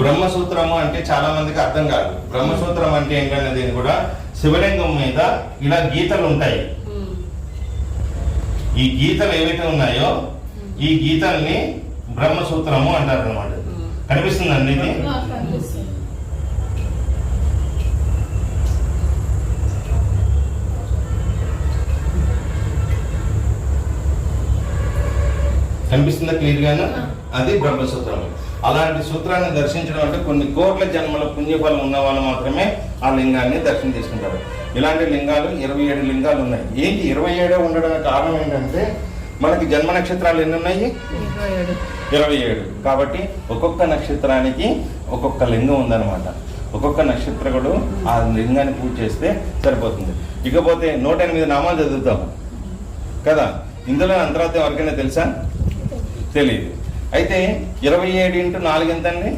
బ్రహ్మసూత్రము అంటే చాలా మందికి అర్థం కాదు. బ్రహ్మసూత్రం అంటే ఏంటనేది కూడా శివలింగం మీద ఇలా గీతలు ఉంటాయి. ఈ గీతలు ఏవైతే ఉన్నాయో ఈ గీతల్ని బ్రహ్మసూత్రము అంటారు అనమాట కనిపిస్తుందండి ఇది? కనిపిస్తుందా క్లియర్ గాను అది బ్రహ్మసూత్రం అలాంటి సూత్రాన్ని దర్శించడం అంటే కొన్ని కోట్ల జన్మల పుణ్యఫలం ఉన్న వాళ్ళు మాత్రమే ఆ లింగాన్ని దర్శనం చేసుకుంటారు. ఇలాంటి లింగాలు ఇరవై ఏడు లింగాలు ఉన్నాయి. ఏంటి ఇరవై ఏడో ఉండడానికి కారణం ఏంటంటే మనకి జన్మ నక్షత్రాలు ఎన్ని ఉన్నాయి? ఇరవై ఏడు. కాబట్టి ఒక్కొక్క నక్షత్రానికి ఒక్కొక్క లింగం ఉందన్నమాట. ఒక్కొక్క నక్షత్రకుడు ఆ లింగాన్ని పూజ చేస్తే సరిపోతుంది. ఇకపోతే నూట ఎనిమిది నామాలు చదువుతాం. కదా? ఇందులో అంతరార్థం ఎవరికైనా తెలుసా? తెలియదు అయితే ఇరవై ఏడు ఇంటూ నాలుగు ఎంత అండి